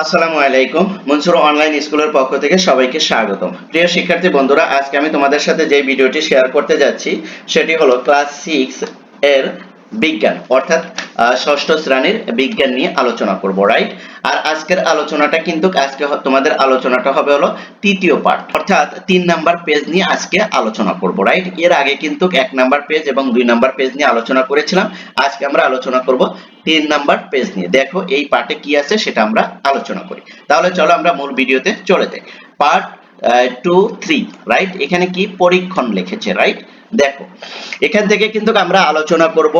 আসসালামু আলাইকুম। মনসুর অনলাইন স্কুলের পক্ষ থেকে সবাইকে স্বাগতম। প্রিয় শিক্ষার্থী বন্ধুরা, আজকে আমি তোমাদের সাথে যে ভিডিওটি শেয়ার করতে যাচ্ছি, সেটি হলো ক্লাস সিক্স এর বিজ্ঞান, অর্থাৎ ষষ্ঠ শ্রেণির বিজ্ঞান নিয়ে আলোচনা করব রাইট আর আজকের আলোচনাটা কিন্তু আজকে তোমাদের আলোচনাটা হবে হলো তৃতীয় পার্ট অর্থাৎ তিন নাম্বার পেজ নিয়ে আজকে আলোচনা করব রাইট এর আগে কিন্তু এক নাম্বার পেজ এবং দুই নাম্বার পেজ নিয়ে আলোচনা করেছিলাম। আজকে আমরা আলোচনা করব তিন নাম্বার পেজ নিয়ে। দেখো এই পার্টে কি আছে সেটা আমরা আলোচনা করি। তাহলে চলো আমরা মূল ভিডিওতে চলে যাই। পার্ট টু থ্রি রাইট এখানে কি পরীক্ষণ লিখেছে রাইট দেখো, এখান থেকে কিন্তু আমরা আলোচনা করব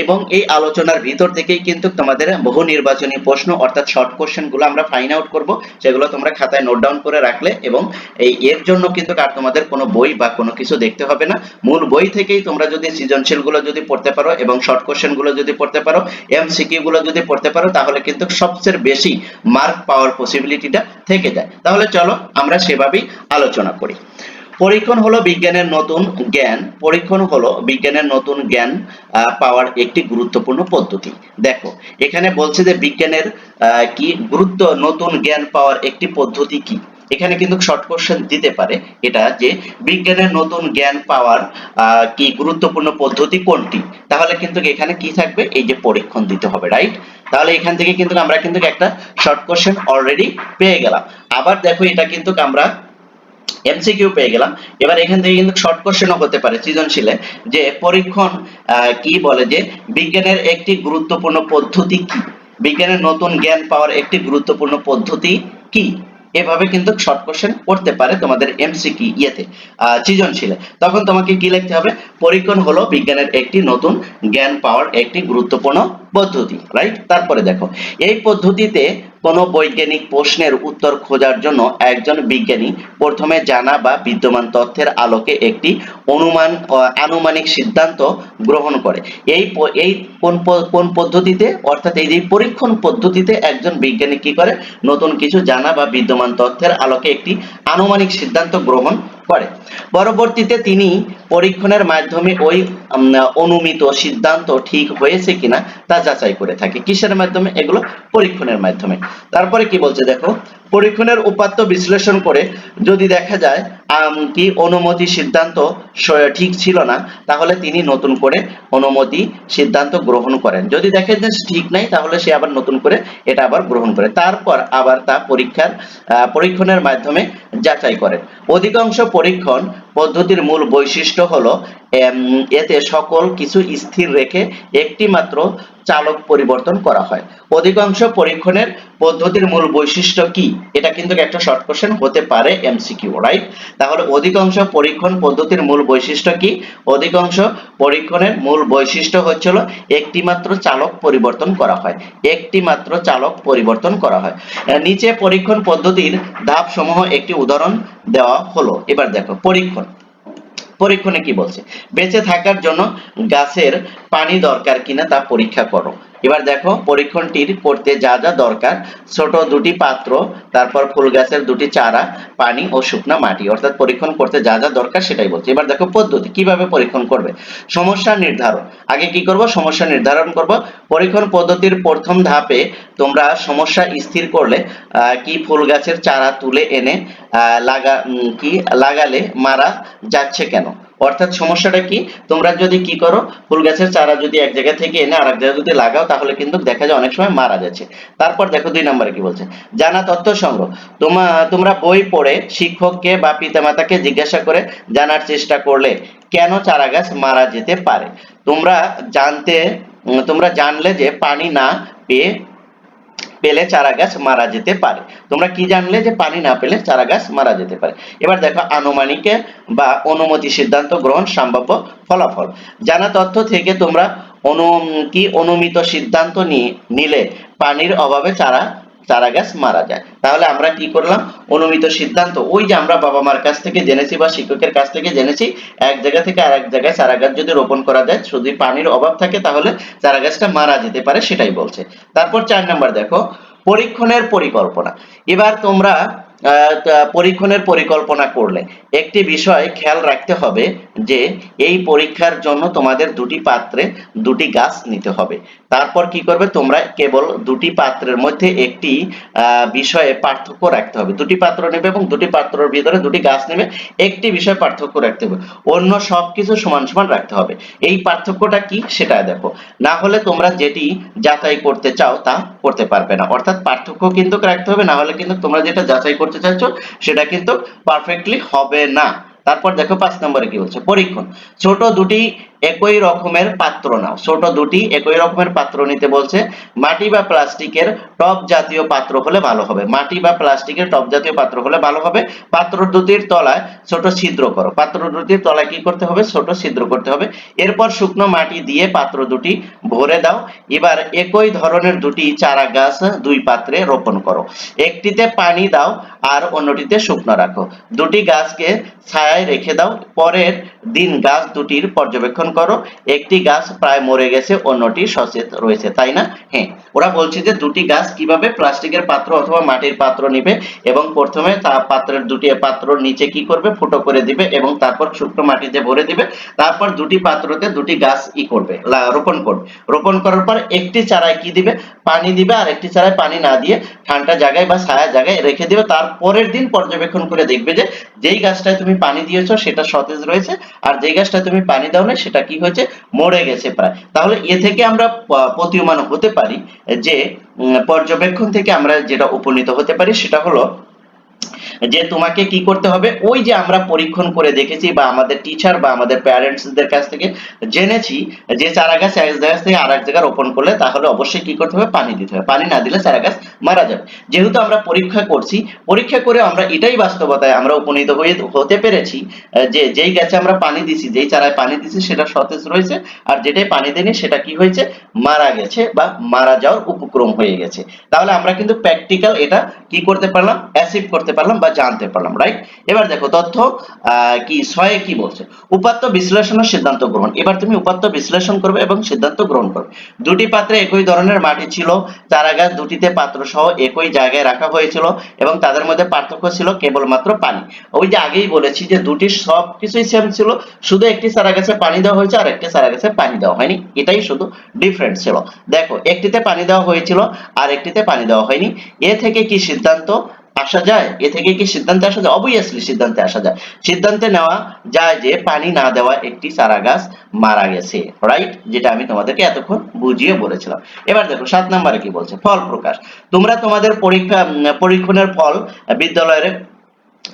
এবং এই আলোচনার ভিতর থেকেই কিন্তু তোমাদের বহু নির্বাচনী প্রশ্ন, অর্থাৎ শর্ট কোশ্চেনগুলো আমরা ফাইন্ড আউট করব, সেগুলো তোমরা খাতায় নোট ডাউন করে রাখলে এবং এই এর জন্য কিন্তু আর তোমাদের কোনো বই বা কোনো কিছু দেখতে হবে না। মূল বই থেকেই তোমরা যদি সৃজনশীলগুলো যদি পড়তে পারো এবং শর্ট কোশ্চেনগুলো যদি পড়তে পারো এমসিকিউ গুলো যদি পড়তে পারো, তাহলে কিন্তু সবচেয়ে বেশি মার্ক পাওয়ার পসিবিলিটিটা থেকে যায়। তাহলে চলো আমরা সেভাবেই আলোচনা করি। পরীক্ষণ হলো বিজ্ঞানের নতুন জ্ঞান। পরীক্ষণ হলো বিজ্ঞানের নতুন জ্ঞান পাওয়ার একটি গুরুত্বপূর্ণ পদ্ধতি। দেখো, এখানে বলছে যে বিজ্ঞানের কি গুরুত্ব, নতুন জ্ঞান পাওয়ার একটি পদ্ধতি কি? এখানে কিন্তু শর্ট কোশ্চেন দিতে পারে। এটা যে বিজ্ঞানের নতুন জ্ঞান পাওয়ার কি গুরুত্বপূর্ণ পদ্ধতি কোনটি? তাহলে কিন্তু এখানে কি থাকবে? এই যে পরীক্ষণ দিতে হবে রাইট তাহলে এখান থেকে কিন্তু আমরা কিন্তু একটা শর্ট কোশ্চেন অলরেডি পেয়ে গেলাম। আবার দেখো এটা কিন্তু আমরা এমসিকিউ পেয়ে গেলাম। এবার এখান থেকে কিন্তু শর্ট কোশ্চেনও হতে পারে সৃজনশীলে, যে পরীক্ষণ কি বলে যে বিজ্ঞানের একটি গুরুত্বপূর্ণ পদ্ধতি কি? বিজ্ঞানের নতুন জ্ঞান পাওয়ার একটি গুরুত্বপূর্ণ পদ্ধতি কি? এভাবে কিন্তু শর্ট কোশ্চেন করতে পারে তোমাদের এমসিকি ইয়েতে সৃজনশীলে। তখন তোমাকে কি লিখতে হবে? পরীক্ষণ হলো বিজ্ঞানের একটি নতুন জ্ঞান পাওয়ার একটি গুরুত্বপূর্ণ পদ্ধতি রাইট তারপরে দেখো, এই পদ্ধতিতে কোনো বৈজ্ঞানিক প্রশ্নের উত্তর খোঁজার জন্য একজন বিজ্ঞানী প্রথমে জানা বা বিদ্যমান তথ্যের আলোকে একটি অনুমান আনুমানিক সিদ্ধান্ত গ্রহণ করে। এই এই কোন কোন পদ্ধতিতে? অর্থাৎ এই যে পরীক্ষণ পদ্ধতিতে একজন বিজ্ঞানী কি করে? নতুন কিছু জানা বা বিদ্যমান তথ্যের আলোকে একটি আনুমানিক সিদ্ধান্ত গ্রহণ করে পরবর্তীতে তিনি পরীক্ষণের মাধ্যমে ওই অনুমিত সিদ্ধান্ত ঠিক হয়েছে কিনা তা যাচাই করে থাকে। কিসের মাধ্যমে? এগুলো পরীক্ষণের মাধ্যমে। তারপরে কি বলছে দেখো? পরীক্ষণের উপাত্ত বিশ্লেষণ করে যদি দেখা যায় কি অনুমতি সিদ্ধান্ত ঠিক ছিল না, তাহলে তিনি নতুন করে অনুমতি সিদ্ধান্ত গ্রহণ করেন। যদি দেখে যে ঠিক নাই, তাহলে সে আবার নতুন করে এটা আবার গ্রহণ করে। তারপর আবার তা পরীক্ষার পরীক্ষণের মাধ্যমে যাচাই করেন অধিকাংশ পরীক্ষণ পদ্ধতির মূল বৈশিষ্ট্য হলো এতে সকল কিছু স্থির রেখে একটি মাত্র চালক পরিবর্তন করা হয়। অধিকাংশ পরীক্ষণের পদ্ধতির মূল বৈশিষ্ট্য কি? এটা কিন্তু একটা শর্ট কোশ্চেন হতে পারে এমসিকিউ রাইট তাহলে অধিকাংশ পরীক্ষণ পদ্ধতির মূল বৈশিষ্ট্য কি? অধিকাংশ পরীক্ষণের মূল বৈশিষ্ট্য হচ্ছিল একটি মাত্র চালক পরিবর্তন করা হয়। একটি মাত্র চালক পরিবর্তন করা হয়। নিচে পরীক্ষণ পদ্ধতির ধাপ সমূহ একটি উদাহরণ দেওয়া হলো। এবার দেখো, পরীক্ষণ। পরীক্ষণে কি বলছে? বেঁচে থাকার জন্য গাছের পানি দরকার কিনা তা পরীক্ষা করো। এবার দেখো, পরীক্ষণটির করতে যা যা দরকার, ছোট দুটি পাত্র, তারপর ফুল গাছের দুটি চারা, পানি ও শুকনা মাটি, অর্থাৎ পরীক্ষণ করতে যা যা দরকার সেটাই বলছে। এবার দেখো পদ্ধতি, কীভাবে পরীক্ষণ করবে? সমস্যা নির্ধারণ। আগে কি করব? সমস্যা নির্ধারণ করব। পরীক্ষণ পদ্ধতির প্রথম ধাপে তোমরা সমস্যা স্থির করলে কি ফুল গাছের চারা তুলে এনে লাগা কি, লাগালে মারা যাচ্ছে কেন? অর্থাৎ সমস্যাটা কি? তোমরা যদি কি করো, ফুল গাছের চারা যদি এক জায়গা থেকে এনে আরেক জায়গায় যদি লাগাও, তাহলে কিন্তু দেখা যায় অনেক সময় মারা যাচ্ছে। তারপর দেখো দুই নম্বরে কি বলছে? জানা তথ্য সংগ্রহ। তোমা, তোমরা বই পড়ে শিক্ষককে বা পিতামাতাকে জিজ্ঞাসা করে জানার চেষ্টা করলে কেন চারা গাছ মারা যেতে পারে? তোমরা জানতে তোমরা জানলে যে পানি না পেয়ে পেলে চারা গাছ মারা যেতে পারে। তোমরা কি জানলে যে পানি না পেলে চারা গাছ মারা যেতে পারে? এবার দেখো আনুমানিক বা অনুমতি সিদ্ধান্ত গ্রহণ সম্ভাব্য ফলাফল। জানা তথ্য থেকে তোমরা অনু কি অনুমিত সিদ্ধান্ত নিলে পানির অভাবে চারা চারা গাছ মারা যায়। তাহলে আমরা কি করলাম? অনুমিত সিদ্ধান্ত। ওই যে আমরা বাবা মার কাছ থেকে জেনেছি বা শিক্ষকের কাছ থেকে জেনেছি, এক জায়গা থেকে আরেক জায়গায় চারা গাছ যদি রোপণ করা যায়, যদি পানির অভাব থাকে, তাহলে চারা গাছটা মারা যেতে পারে, সেটাই বলছে। তারপর চার নাম্বার দেখো পরীক্ষণের পরিকল্পনা। এবার তোমরা পরীক্ষণের পরিকল্পনা করলে। একটি বিষয় খেয়াল রাখতে হবে যে, এই পরীক্ষার জন্য তোমাদের দুটি পাত্রে দুটি গাছ নিতে হবে। তারপর কি করবে? তোমরা কেবল দুটি পাত্রের মধ্যে একটি বিষয়ে পার্থক্য রাখতে হবে। দুটি পাত্র নেবে এবং দুটি পাত্রের ভিতরে দুটি গাছ নেবে, একটি বিষয়ে পার্থক্য রাখতে হবে। অন্য সবকিছু সমান সমান রাখতে হবে। এই পার্থক্যটা কি? সেটা দেখো। না হলে তোমরা যেটি যাচাই করতে চাও তা করতে পারবে না। অর্থাৎ পার্থক্য কিন্তু রাখতে হবে, না হলে কিন্তু তোমরা যেটা যাচাই করতে চাইছো, সেটা কিন্তু পারফেক্টলি হবে না। তারপর দেখো পাঁচ নম্বরে কি বলছে? পরীক্ষণ। ছোট দুটি একই রকমের পাত্র নাও। ছোট দুটি একই রকমের পাত্র নিতে বলছে। মাটি বা প্লাস্টিকের টপ জাতীয় পাত্র হলে ভালো হবে। মাটি বা প্লাস্টিকের টপ জাতীয় পাত্র হলে ভালো হবে। পাত্র দুটির তলায় ছোট ছিদ্র করো। পাত্র দুটির তলায় কি করতে হবে? ছোট ছিদ্র করতে হবে। এরপর শুকনো মাটি দিয়ে পাত্র দুটি ভরে দাও। এবার একই ধরনের দুটি চারা গাছ দুই পাত্রে রোপণ করো। একটিতে পানি দাও আর অন্যটিতে শুকনো রাখো। দুটি গাছকে ছায়ায় রেখে দাও। পরের দিন গাছ দুটির পর্যবেক্ষণ করো। একটি গাছ প্রায় মরে গেছে, অন্যটি সচেত রয়েছে, তাই না? হ্যাঁ ওরা বলছে যে দুটি গাছ কীভাবে প্লাস্টিকের পাত্র অথবা মাটির পাত্র নিবে এবং প্রথমে তা পাত্রের দুটি পাত্র নিচে কি করবে? ফুটো করে দিবে এবং তারপর শুকনো মাটিতে ভরে দিবে। তারপর দুটি পাত্রতে দুটি গাছ ই করবে রোপণ করবে। রোপণ করার পর একটি চারায় কি দিবে? পানি দিবে, আর একটি চারায় পানি না দিয়ে ঠান্ডা জায়গায় বা ছায়া জায়গায় রেখে দিবে। তারপরের দিন পর্যবেক্ষণ করে দেখবে যে যেই গাছটায় তুমি পানি দিয়েছ সেটা সতেজ রয়েছে আর যে গাছটা তুমি পানি দাও না সেটা কি হয়েছে? মরে গেছে প্রায়। তাহলে এ থেকে আমরা প্রতীয়মান হতে পারি যে পর্যবেক্ষণ থেকে আমরা যেটা উপনীত হতে পারি, সেটা হলো যে তোমাকে কি করতে হবে, ওই যে আমরা পরীক্ষণ করে দেখেছি বা আমাদের টিচার বা আমাদের প্যারেন্টসদের কাছ থেকে জেনেছি যে চারা গাছ এক জায়গা থেকে আরেক জায়গায় রোপণ করলে তাহলে অবশ্যই কি করতে হবে? পানি দিতে হবে। পানি না দিলে চারা গাছ মারা যাবে। যেহেতু আমরা পরীক্ষা করছি, পরীক্ষা করে আমরা এটাই বাস্তবতায় আমরা উপনীত হয়ে হতে পেরেছি যে যেই গাছে আমরা পানি দিছি, যেই চারায় পানি দিছি, সেটা সতেজ রয়েছে আর যেটাই পানি দেয়নি, সেটা কি হয়েছে? মারা গেছে বা মারা যাওয়ার উপক্রম হয়ে গেছে। তাহলে আমরা কিন্তু প্র্যাকটিক্যাল এটা কি করতে পারলাম? অ্যাসিভ করতে পারলাম বা জানতে পারলাম রাইট এবার দেখো তথ্য কি, ছয়ে কি বলছে? উপাত্ত বিশ্লেষণ ও সিদ্ধান্ত গ্রহণ। এবার তুমি উপাত্ত বিশ্লেষণ করবে এবং সিদ্ধান্ত গ্রহণ করবে। দুটি পাত্রে একই ধরনের মাটি ছিল, চারা গাছ দুটিতে পাত্র সহ একই জায়গায় রাখা হয়েছিল এবং তাদের মধ্যে পার্থক্য ছিল কেবলমাত্র পানি। ওই যে আগেই বলেছি যে দুটি সব কিছুই সেম ছিল, শুধু একটি চারা গাছে পানি দেওয়া হয়েছে আর একটি চারা গাছে পানি দেওয়া হয়নি। এটাই শুধু ডিফারেন্স ছিল। দেখো, একটিতে পানি দেওয়া হয়েছিল আর একটিতে পানি দেওয়া হয়নি। এ থেকে কি সিদ্ধান্ত? আসা যায়? এ থেকে কি সিদ্ধান্তে আসা যায়? অবভিয়াসলি সিদ্ধান্তে আসা যায়। সিদ্ধান্তে নেওয়া যায় যে পানি না দেওয়া একটি চারা গাছ মারা গেছে রাইট যেটা আমি তোমাদেরকে এতক্ষণ বুঝিয়ে বলেছিলাম। এবার দেখো, সাত নম্বরে কি বলছে? ফল প্রকাশ। তোমরা তোমাদের পরীক্ষা পরীক্ষণের ফল বিদ্যালয়ের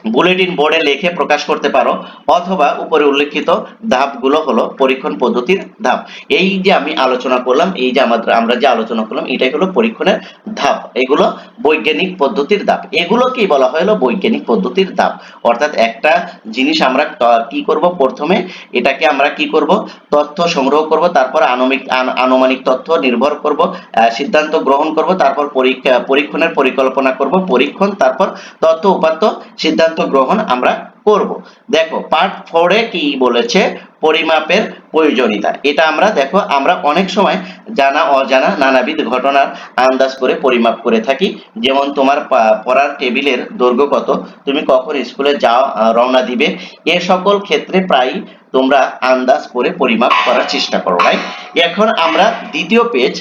বুলেটিন বোর্ডে লিখে প্রকাশ করতে পারো, অথবা উপরে উল্লেখিত ধাপগুলো হলো পরীক্ষণ পদ্ধতির ধাপ। এই যে আমি আলোচনা করলাম, এই যে আমাদের, আমরা যে আলোচনা করলাম, এটাই হলো পরীক্ষণের ধাপ। এগুলো বৈজ্ঞানিক পদ্ধতির ধাপ। এগুলোকেই বলা হলো বৈজ্ঞানিক পদ্ধতির ধাপ। অর্থাৎ একটা জিনিস আমরা কি করব? প্রথমে এটাকে আমরা কি করব? তথ্য সংগ্রহ করব, তারপর আনুমিক, আন- আনুমানিক তথ্য নির্ভর করব সিদ্ধান্ত গ্রহণ করব, তারপর পরীক্ষা, পরীক্ষণের পরিকল্পনা করব, পরীক্ষণ, তারপর তথ্য উপাত্ত সিদ্ধান্ত গ্রহণ আমরা করব। দেখো পার্ট ফোরে কি বলেছে? পরিমাপের প্রয়োজনীয়তা। এটা আমরা, দেখো, আমরা অনেক সময় জানা, অজানা, নানাবিধ ঘটনার আন্দাজ করে পরিমাপ করে থাকি। যেমন তোমার পড়ার টেবিলের দৈর্ঘ্য কত? তুমি কখন স্কুলে যাও রওনা দিবে? এ সকল ক্ষেত্রে প্রায় তোমরা আন্দাজ করে পরিমাপ করার চেষ্টা করো রাইট এখন আমরা দ্বিতীয় পেজ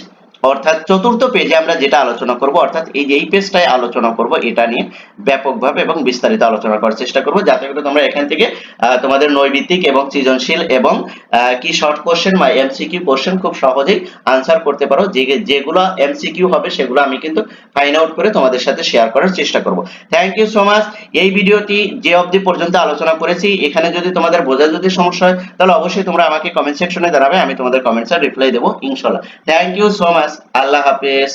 অর্থাৎ চতুর্থ পেজে আমরা যেটা আলোচনা করব, অর্থাৎ এই যে এই পেজটাই আলোচনা করব, এটা নিয়ে ব্যাপকভাবে এবং বিস্তারিত আলোচনা করার চেষ্টা করব, যাতে করে তোমরা এখান থেকে তোমাদের নৈবিত্তিক এবং সৃজনশীল এবং কি শর্ট কোশ্চেন বা এমসিকিউ কোশ্চেন খুব সহজেই আনসার করতে পারো, যে, যেগুলো এমসিকিউ হবে সেগুলো আমি কিন্তু ফাইন্ড আউট করে তোমাদের সাথে শেয়ার করার চেষ্টা করব। থ্যাংক ইউ সো মাচ এই ভিডিওটি যে অবধি পর্যন্ত আলোচনা করেছি, এখানে যদি তোমাদের বোঝা যদি সমস্যা হয়, তাহলে অবশ্যই তোমরা আমাকে কমেন্ট সেকশনে জানাবে, আমি তোমাদের কমেন্টসের রিপ্লাই দেবো ইনশাল্লাহ থ্যাংক ইউ সো মাচ আল্লাহ হাফেজ।